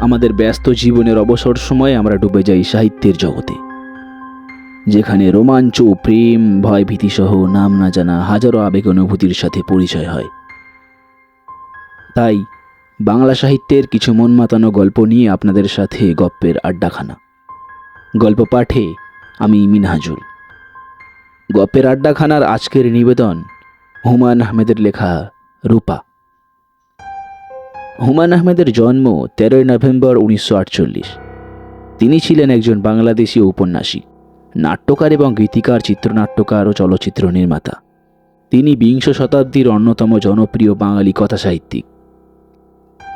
আমাদের ব্যস্ত জীবনের অবসর সময়ে আমরা ডুবে যাই সাহিত্যের জগতে, যেখানে রোমাঞ্চ প্রেম ভয় ভীতিসহ নাম না জানা হাজারো আবেগ অনুভূতির সাথে পরিচয় হয়। তাই বাংলা সাহিত্যের কিছু মন মাতানো গল্প নিয়ে আপনাদের সাথে গপ্পের আড্ডাখানা। গল্প পাঠে আমি মিনহাজুল। গপ্পের আড্ডাখানার আজকের নিবেদন হুমায়ুন আহমেদের লেখা রূপা। হুমায়ুন আহমেদের জন্ম তেরোই নভেম্বর উনিশশো তিনি ছিলেন একজন বাংলাদেশি ঔপন্যাসিক নাট্যকার এবং গীতিকার, চিত্রনাট্যকার ও চলচ্চিত্র নির্মাতা। তিনি বিংশ শতাব্দীর অন্যতম জনপ্রিয় বাঙালি কথাসাহিত্যিক।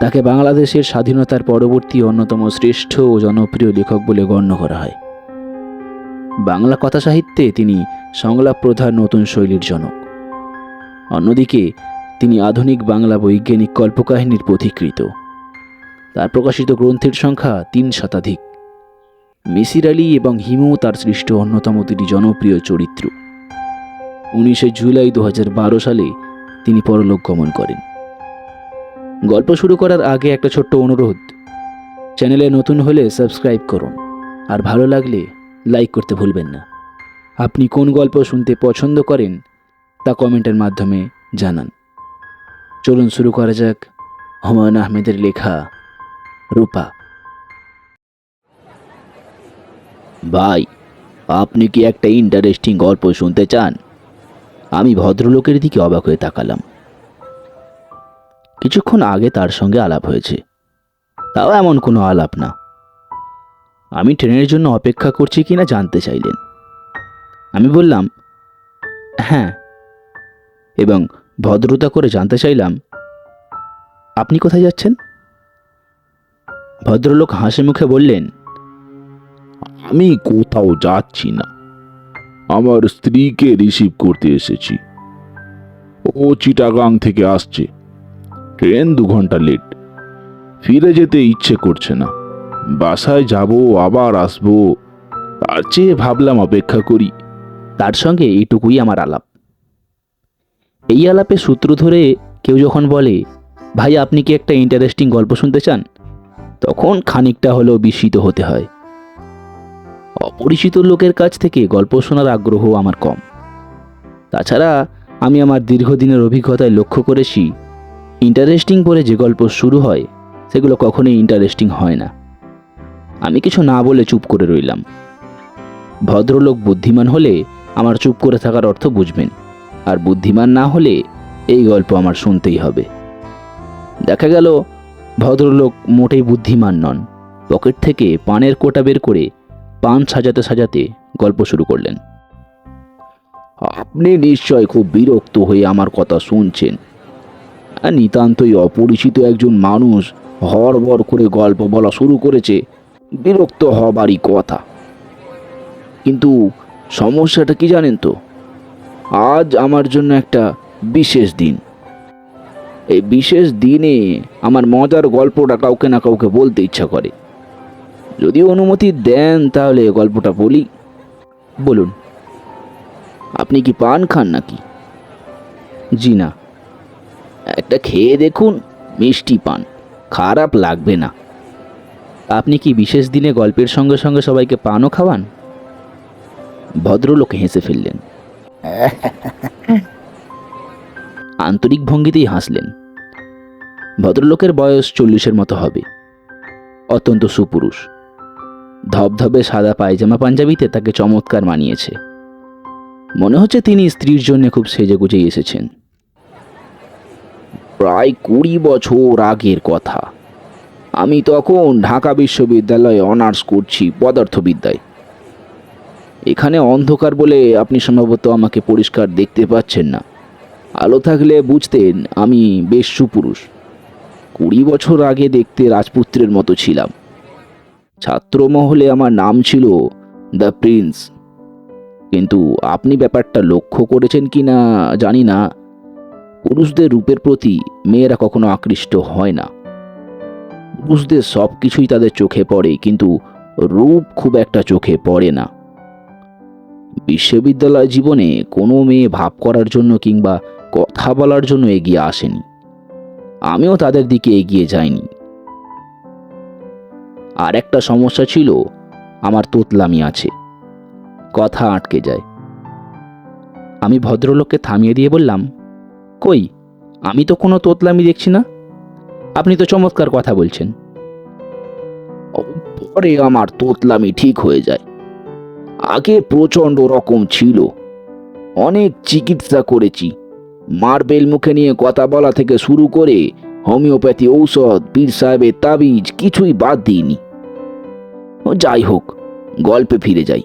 তাকে বাংলাদেশের স্বাধীনতার পরবর্তী অন্যতম শ্রেষ্ঠ ও জনপ্রিয় লেখক বলে গণ্য করা হয়। বাংলা কথাসাহিত্যে তিনি সংলাপ প্রধান নতুন শৈলীর জনক। অন্যদিকে তিনি আধুনিক বাংলা বৈজ্ঞানিক কল্পকাহিনীর পথিকৃত। তার প্রকাশিত গ্রন্থের সংখ্যা তিন শতাধিক। মিসির আলী এবং হিমু তার সৃষ্ট অন্যতম দুটি জনপ্রিয় চরিত্র। উনিশে জুলাই দু হাজার বারো সালে তিনি পরলোক গমন করেন। গল্প শুরু করার আগে একটা ছোট্ট অনুরোধ। চ্যানেলে নতুন হলে সাবস্ক্রাইব করুন। আর ভালো লাগলে লাইক করতে ভুলবেন না। আপনি কোন গল্প শুনতে পছন্দ করেন তা কমেন্টের মাধ্যমে জানান। চলুন শুরু করা যাক হুমায়ুন আহমেদের লেখা রূপা। ভাই, আপনি কি একটা ইন্টারেস্টিং গল্প শুনতে চান? আমি ভদ্রলোকের দিকে অবাক হয়ে তাকালাম। কিছুক্ষণ আগে তার সঙ্গে আলাপ হয়েছে। তাও এমন কোনো আলাপ না। আমি ট্রেনের জন্য অপেক্ষা করছি কি না জানতে চাইলেন। আমি বললাম হ্যাঁ। এবং ভদ্রতা করে জানতে চাইলাম আপনি কোথায় যাচ্ছেন? ভদ্রলোক হাসি মুখে বললেন আমি কোথাও যাচ্ছি না। আমার স্ত্রীকে রিসিভ করতে এসেছি। ও চিটাগাং থেকে আসছে। ট্রেন দু ঘণ্টা লেট ফিরে যেতে ইচ্ছে করছে না। বাসায় যাব আবার আসব তার চেয়ে ভাবলাম অপেক্ষা করি। তার সঙ্গে এইটুকুই আমার আলাপ। এই আলাপে সূত্র ধরে কেউ যখন বলে, ভাই, আপনি কি একটা ইন্টারেস্টিং গল্প শুনতে চান? তখন খানিকটা হলেও বিস্মিত হতে হয়। অপরিচিত লোকের কাছ থেকে গল্প শোনার আগ্রহ আমার কম। তাছাড়া আমি আমার দীর্ঘদিনের অভিজ্ঞতায় লক্ষ্য করেছি ইন্টারেস্টিং বলে যে গল্প শুরু হয়, সেগুলো কখনোই ইন্টারেস্টিং হয় না। আমি কিছু না বলে চুপ করে রইলাম। ভদ্রলোক বুদ্ধিমান হলে আমার চুপ করে থাকার অর্থ বুঝবেন। আর বুদ্ধিমান না হলে এই গল্প আমার শুনতেই হবে। দেখা গেল, ভদ্রলোক মোটেই বুদ্ধিমান নন। পকেট থেকে পানের কোটা বের করে পান সাজাতে সাজাতে গল্প শুরু করলেন। আপনি নিশ্চয় খুব বিরক্ত হয়ে আমার কথা শুনছেন। নিতান্তই অপরিচিত একজন মানুষ হড়বড় করে গল্প বলা শুরু করেছে। বিরক্ত হবারই কথা। কিন্তু সমস্যাটা কি জানেন তো? আজ আমার জন্য একটা বিশেষ দিন। এই বিশেষ দিনে আমার মজার গল্পটা কাউকে না কাউকে বলতে ইচ্ছা করে। যদি অনুমতি দেন তাহলে গল্পটা বলি। বলুন, আপনি কি পান খান নাকি? জি না। একটা খেয়ে দেখুন, মিষ্টি পান, খারাপ লাগবে না। আপনি কি বিশেষ দিনে গল্পের সঙ্গে সঙ্গে সবাইকে পানও খাওয়ান? ভদ্রলোক হেসে ফেললেন। আন্তরিক ভঙ্গিতেই হাসলেন। ভদ্রলোকের বয়স চল্লিশের মতো হবে। অত্যন্ত সুপুরুষ। ধবধবে সাদা পায়জামা পাঞ্জাবিতে তাকে চমৎকার মানিয়েছে। মনে হচ্ছে তিনি স্ত্রীর জন্য খুব সেজে গুজে এসেছেন। প্রায় কুড়ি বছর আগের কথা। আমি তখন ঢাকা বিশ্ববিদ্যালয়ে অনার্স করছি পদার্থবিদ্যায়। এখানে অন্ধকার বলে আপনি সম্ভবত আমাকে পরিষ্কার দেখতে পাচ্ছেন না। আলো থাকলে বুঝতেন আমি বেশ সুপুরুষ। কুড়ি বছর আগে দেখতে রাজপুত্রের মতো ছিলাম। ছাত্রমহলে আমার নাম ছিল দ্য প্রিন্স। কিন্তু আপনি ব্যাপারটা লক্ষ্য করেছেন কি না জানি না। পুরুষদের রূপের প্রতি মেয়েরা কখনো আকৃষ্ট হয় না। পুরুষদের সব কিছুই তাদের চোখে পড়ে, কিন্তু রূপ খুব একটা চোখে পড়ে না। বিশ্ববিদ্যালয় জীবনে কোনো মেয়ে ভাব করার জন্য কিংবা কথা বলার জন্য এগিয়ে আসেনি। আমিও তাদের দিকে এগিয়ে যাইনি। আর একটা সমস্যা ছিল, আমার তোতলামি আছে। কথা আটকে যায়। আমি ভদ্রলোককে থামিয়ে দিয়ে বললাম, কই, আমি তো কোনো তোতলামি দেখছি না। আপনি তো চমৎকার কথা বলছেন। পরে আমার তোতলামি ঠিক হয়ে যায়। আগে প্রচণ্ড রকম ছিল। অনেক চিকিৎসা করেছি। মার্বেল মুখে নিয়ে কথা বলা থেকে শুরু করে হোমিওপ্যাথি ঔষধ, পীর সাহেবের তাবিজ কিছুই বাদ দিইনি। যাই হোক, গল্পে ফিরে যাই।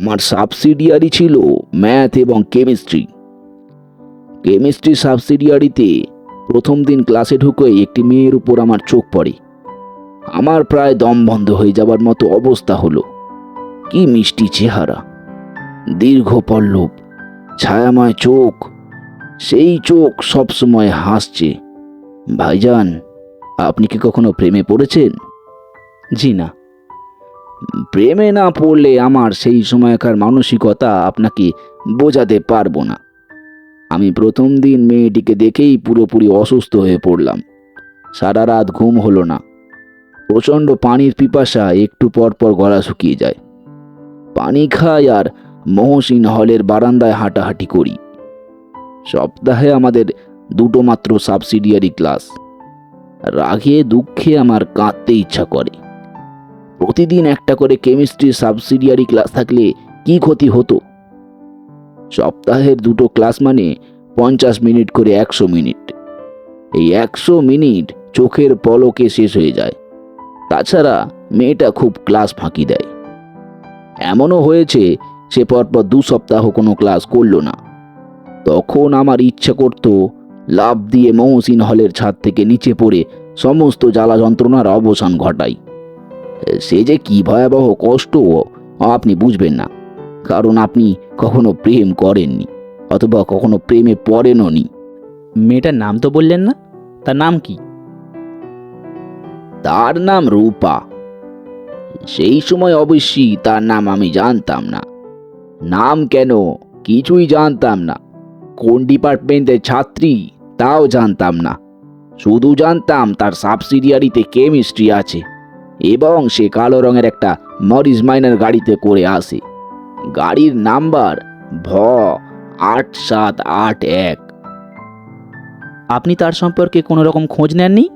আমার সাবসিডিয়ারি ছিল ম্যাথ এবং কেমিস্ট্রি। কেমিস্ট্রি সাবসিডিয়ারিতে প্রথম দিন ক্লাসে ঢুকে একটি মেয়ের উপর আমার চোখ পড়ে। আমার প্রায় দম বন্ধ হয়ে যাবার মতো অবস্থা হলো। কি মিষ্টি চেহারা। দীর্ঘ পল্লব, ছায়াময় চোখ, সেই চোখ সবসময় হাসছে। ভাইজান, আপনি কি কখনো প্রেমে পড়েছেন? জি না। প্রেমে না পড়লে আমার সেই সময়কার মানসিকতা আপনাকে বোঝাতে পারব না। আমি প্রথম দিন মেয়েটিকে দেখেই পুরোপুরি অসুস্থ হয়ে পড়লাম। সারা রাত ঘুম হলো না। প্রচণ্ড পানির পিপাসা একটু পর পর গলা শুকিয়ে যায়। পানি খাই আর মহসিন হলের বারান্দায় হাঁটাহাঁটি করি। সপ্তাহে আমাদের দুটো মাত্র সাবসিডিয়ারি ক্লাস। রাগে দুঃখে আমার কাঁদতে ইচ্ছা করে। প্রতিদিন একটা করে কেমিস্ট্রি সাবসিডিয়ারি ক্লাস থাকলে কি ক্ষতি হতো? সপ্তাহের দুটো ক্লাস মানে পঞ্চাশ মিনিট করে একশো মিনিট। এই একশো মিনিট চোখের পলকে শেষ হয়ে যায়। তাছাড়া মেয়েটা খুব ক্লাস ফাঁকি দেয়। এমনও হয়েছে সে পরপর দু সপ্তাহ কোনো ক্লাস করল না। তখন আমার ইচ্ছা করতো লাভ দিয়ে মহসিন হলের ছাদ থেকে নিচে পড়ে সমস্ত জ্বালা যন্ত্রণার অবসান ঘটাই। সে যে কি ভয়াবহ কষ্ট আপনি বুঝবেন না কারণ আপনি কখনো প্রেম করেননি অথবা কখনো প্রেমে পড়েনও নি মেয়েটার নাম তো বললেন না তার নাম কি? তার নাম রূপা। সেই সময় অবশ্যই তার নাম আমি জানতাম না। নাম কেন? কিছুই জানতাম না। কোন ডিপার্টমেন্টের ছাত্রী? তাও জানতাম না। শুধু জানতাম তার সাবসিডিয়ারিতে কেমিস্ট্রি আছে এবং সে কালো রঙের একটা মরিস মাইনার গাড়িতে করে আসে। গাড়ির নাম্বার ভ আট সাত আট এক। আপনি তার সম্পর্কে কোনো রকম খোঁজ নেননি?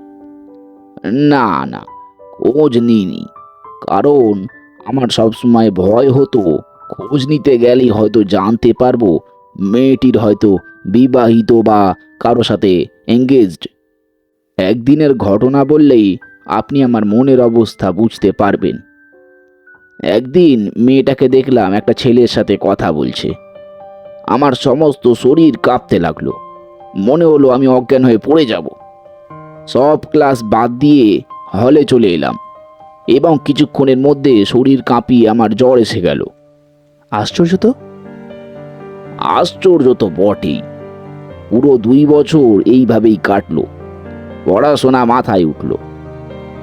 না না খোঁজ নিইনি। কারণ আমার সবসময় ভয় হতো। খোঁজ নিতে গেলেই হয়তো জানতে পারব, মেয়েটির হয়তো বিবাহিত বা কারও সাথে এঙ্গেজড একদিনের ঘটনা বললেই আপনি আমার মনের অবস্থা বুঝতে পারবেন। একদিন মেয়েটাকে দেখলাম একটা ছেলের সাথে কথা বলছে। আমার সমস্ত শরীর কাঁপতে লাগল। মনে হলো আমি অজ্ঞান হয়ে পড়ে যাব। সব ক্লাস বাদ দিয়ে হলে চলে এলাম। এবং কিছুক্ষণের মধ্যে শরীর কাঁপিয়ে আমার জ্বর এসে গেল। আশ্চর্য তো? আশ্চর্য তো বটেই। পুরো দুই বছর এইভাবেই কাটলো। পড়াশোনা মাথায় উঠল।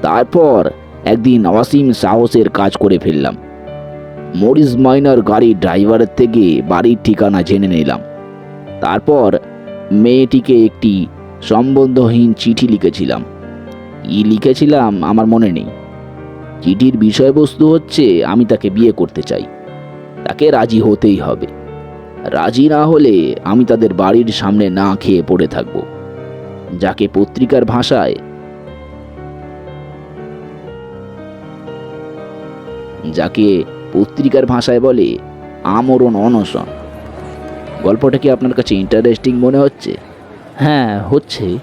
তারপর একদিন অসীম সাহসের কাজ করে ফেললাম। মরিস মাইনার গাড়ির ড্রাইভারের থেকে বাড়ির ঠিকানা জেনে নিলাম। তারপর মেয়েটিকে একটি সম্বন্ধহীন চিঠি লিখেছিলাম। কি লিখেছিলাম আমার মনে নেই। চিঠির বিষয়বস্তু হচ্ছে, আমি তাকে বিয়ে করতে চাই। তাকে রাজি হতেই হবে। রাজি না হলে আমি তাদের বাড়ির সামনে না খেয়ে পড়ে থাকব। যাকে পত্রিকার ভাষায় যাকে পত্রিকার ভাষায় বলে আমরণ অনশন। গল্পটা কি আপনার কাছে ইন্টারেস্টিং মনে হচ্ছে? হ্যাঁ হচ্ছে।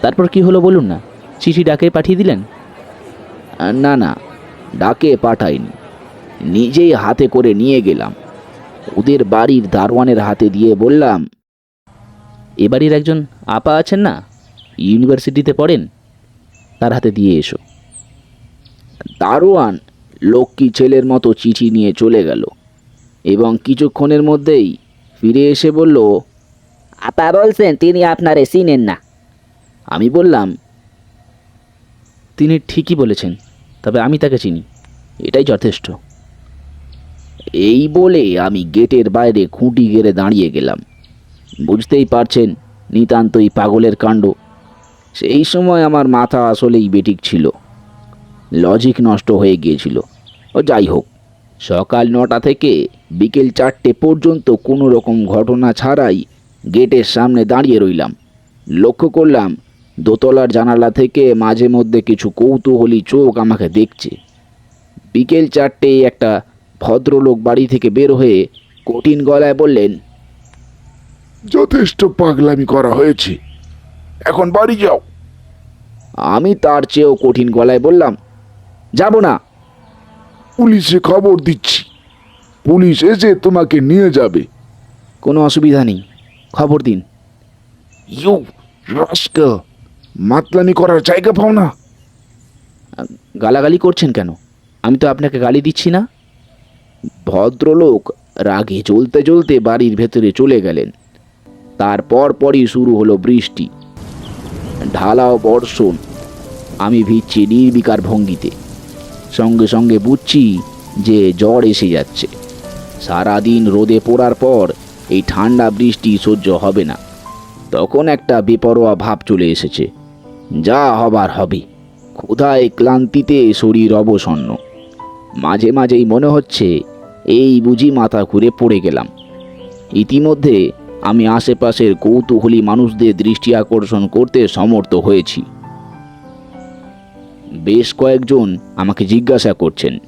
তারপর কি হলো বলুন না? চিঠি ডাকে পাঠিয়ে দিলেন? না না ডাকে পাঠাইনি। নিজেই হাতে করে নিয়ে গেলাম। ওদের বাড়ির দারোয়ানের হাতে দিয়ে বললাম এ বাড়ির একজন আপা আছেন না? ইউনিভার্সিটিতে পড়েন? তার হাতে দিয়ে এসো। দারোয়ান লক্ষ্মী ছেলের মতো চিঠি নিয়ে চলে গেল এবং কিছুক্ষণের মধ্যেই ফিরে এসে বলল আপা বলছেন তিনি আপনারে চিনেন না। আমি বললাম তিনি ঠিকই বলেছেন, তবে আমি তাকে চিনি। এটাই যথেষ্ট। এই বলে আমি গেটের বাইরে খুঁটি গেড়ে দাঁড়িয়ে গেলাম। বুঝতেই পারছেন, নিতান্তই পাগলের কাণ্ড। সেই সময় আমার মাথা আসলেই বেটিক ছিল। লজিক নষ্ট হয়ে গিয়েছিল। ও যাই হোক, সকাল নটা থেকে বিকেল চারটে পর্যন্ত কোনো রকম ঘটনা ছাড়াই গেটের সামনে দাঁড়িয়ে রইলাম। লক্ষ্য করলাম দোতলার জানালা থেকে মাঝে মধ্যে কিছু কৌতূহলী চোখ আমাকে দেখছে। বিকেল চারটে একটা ভদ্রলোক বাড়ি থেকে বের হয়ে কঠিন গলায় বললেন যথেষ্ট পাগলামি করা হয়েছে। এখন বাড়ি যাও। আমি তার চেয়েও কঠিন গলায় বললাম যাব না। পুলিশে খবর দিচ্ছি। পুলিশ এসে তোমাকে নিয়ে যাবে। কোনো অসুবিধা নেই। খবর দিন। ইউ রাস্কেল মাতলামি করার জায়গা পাও না। গালাগালি করছেন কেন? আমি তো আপনাকে গালি দিচ্ছি না। ভদ্রলোক রাগে জ্বলতে জ্বলতে বাড়ির ভেতরে চলে গেলেন। তারপর পরই শুরু হলো বৃষ্টি। ঢালাও বর্ষণ। আমি ভিজছি নির্বিকার ভঙ্গিতে। সঙ্গে সঙ্গে বুঝছি যে জ্বর এসে যাচ্ছে। সারাদিন রোদে পড়ার পর এই ঠান্ডা বৃষ্টি সহ্য হবে না। তখন একটা বেপরোয়া ভাব চলে এসেছে। যা হবার হবে। ক্ষুধায় ক্লান্তিতে শরীর অবসন্ন। মাঝে মাঝেই মনে হচ্ছে, এই বুঝি মাথা ঘুরে পড়ে গেলাম। ইতিমধ্যে আমি আশেপাশের কৌতূহলী মানুষদের দৃষ্টি আকর্ষণ করতে সমর্থ হয়েছি। বেশ কয়েকজন আমাকে জিজ্ঞাসা করছেন,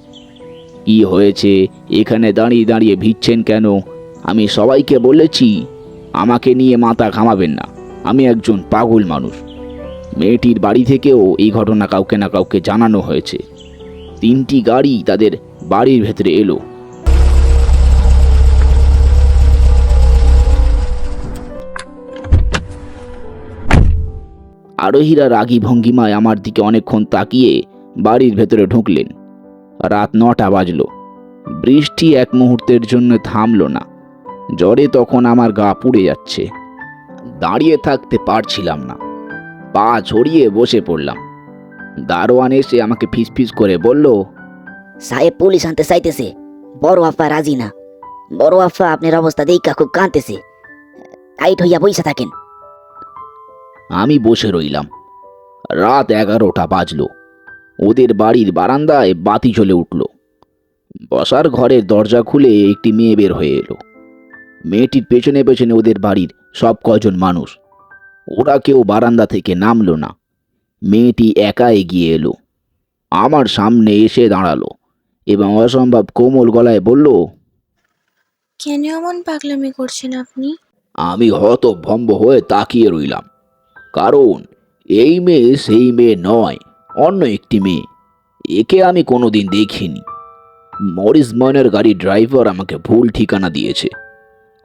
কি হয়েছে? এখানে দাঁড়িয়ে দাঁড়িয়ে ভিজছেন কেন? আমি সবাইকে বলেছি, আমাকে নিয়ে মাথা ঘামাবেন না। আমি একজন পাগল মানুষ। মেয়েটির বাড়ি থেকেও এই ঘটনা কাউকে না কাউকে জানানো হয়েছে। তিনটি গাড়ি তাদের বাড়ির ভেতরে এলো। আরোহীরা রাগী ভঙ্গিমায় আমার দিকে অনেকক্ষণ তাকিয়ে বাড়ির ভেতরে ঢুকলেন। রাত নটা বাজলো। বৃষ্টি এক মুহূর্তের জন্য থামলো না। জ্বরে তখন আমার গা পুড়ে যাচ্ছে। দাঁড়িয়ে থাকতে পারছিলাম না। পা ছড়িয়ে বসে পড়লাম। দারোয়ান এসে আমাকে ফিস ফিসফিস করে বলল সাহেব পুলিশ আনতে চাইতেছে। বড় আফা রাজি না। বড় আফা আপনার অবস্থা দেখা খুব কাঁদতেছে। টাইট হইয়া বইসা থাকেন। আমি বসে রইলাম। রাত এগারোটা বাজলো। ওদের বাড়ির বারান্দায় বাতি জ্বলে উঠল। বসার ঘরের দরজা খুলে একটি মেয়ে বের হয়ে এলো। মেয়েটির পেছনে পেছনে ওদের বাড়ির সব কজন মানুষ। ওরা কেউ বারান্দা থেকে নামলো না। মেয়েটি একা এগিয়ে এলো। আমার সামনে এসে দাঁড়াল এবং অসম্ভব কোমল গলায় বলল কেন এমন পাগলামি করছেন আপনি? আমি হতভম্ব হয়ে তাকিয়ে রইলাম। কারণ এই মেয়ে সেই মেয়ে নয় অন্য একটি মেয়ে। একে আমি কোনোদিন দেখিনি। মরিস ময়নের গাড়ির ড্রাইভার আমাকে ভুল ঠিকানা দিয়েছে।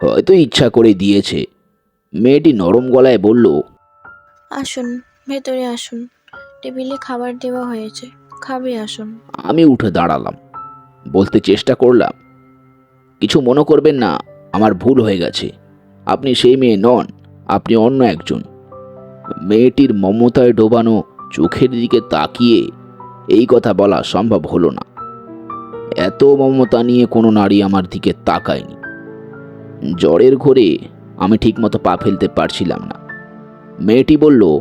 হয়তো ইচ্ছা করে দিয়েছে। মেয়েটি নরম গলায় বলল আসুন ভেতরে আসুন। টেবিলে খাবার দেওয়া হয়েছে খাবে আসুন। আমি উঠে দাঁড়ালাম। বলতে চেষ্টা করলাম কিছু মনে করবেন না আমার ভুল হয়ে গেছে। আপনি সেই মেয়ে নন আপনি অন্য একজন। মেয়েটির মমতায় ডোবানো চোখের দিকে তাকিয়ে এই কথা বলা সম্ভব হলো না। এত মমতা নিয়ে কোনো নারী আমার দিকে তাকায়নি। জ্বরের ঘোরে আমি ঠিকমতো পা ফেলতে পারছিলাম না। মেয়েটি বলল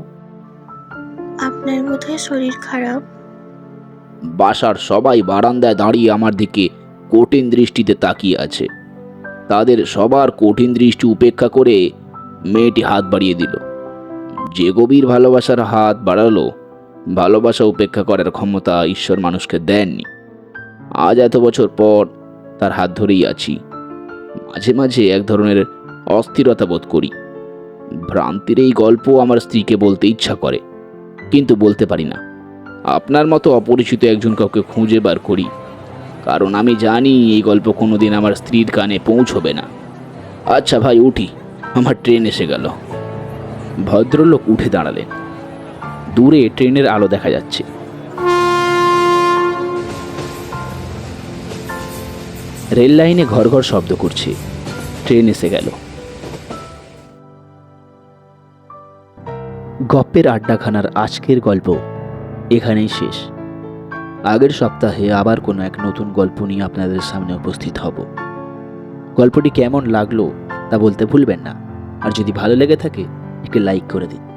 আপনার বোধহয় শরীর খারাপ? বাসার সবাই বারান্দায় দাঁড়িয়ে আমার দিকে কঠিন দৃষ্টিতে তাকিয়ে আছে। তাদের সবার কঠিন দৃষ্টি উপেক্ষা করে মেয়েটি হাত বাড়িয়ে দিল। যে গভীর ভালোবাসার হাত বাড়ালো ভালোবাসা উপেক্ষা করার ক্ষমতা ঈশ্বর মানুষকে দেননি। আজ এত বছর পর তার হাত ধরেই আছি। মাঝে মাঝে এক ধরনের অস্থিরতা বোধ করি। ভ্রান্তির এই গল্প আমার স্ত্রীকে বলতে ইচ্ছা করে, কিন্তু বলতে পারি না। আপনার মতো অপরিচিত একজন কাউকে খুঁজে বার করি, কারণ আমি জানি এই গল্প কোনোদিন আমার স্ত্রীর কানে পৌঁছবে না। আচ্ছা ভাই, উঠি, আমার ট্রেন এসে গেল। ভদ্রলোক উঠে দাঁড়ালেন। দূরে ট্রেনের আলো দেখা যাচ্ছে। রেল লাইনে ঘর ঘর শব্দ করছে। ট্রেন এসে গেল। গপ্পের আড্ডাখানার আজকের গল্প এখানেই শেষ। আগের সপ্তাহে আবার কোনো এক নতুন গল্প নিয়ে আপনাদের সামনে উপস্থিত হব। গল্পটি কেমন লাগল তা বলতে ভুলবেন না। আর যদি ভালো লেগে থাকে একে লাইক করে দিন।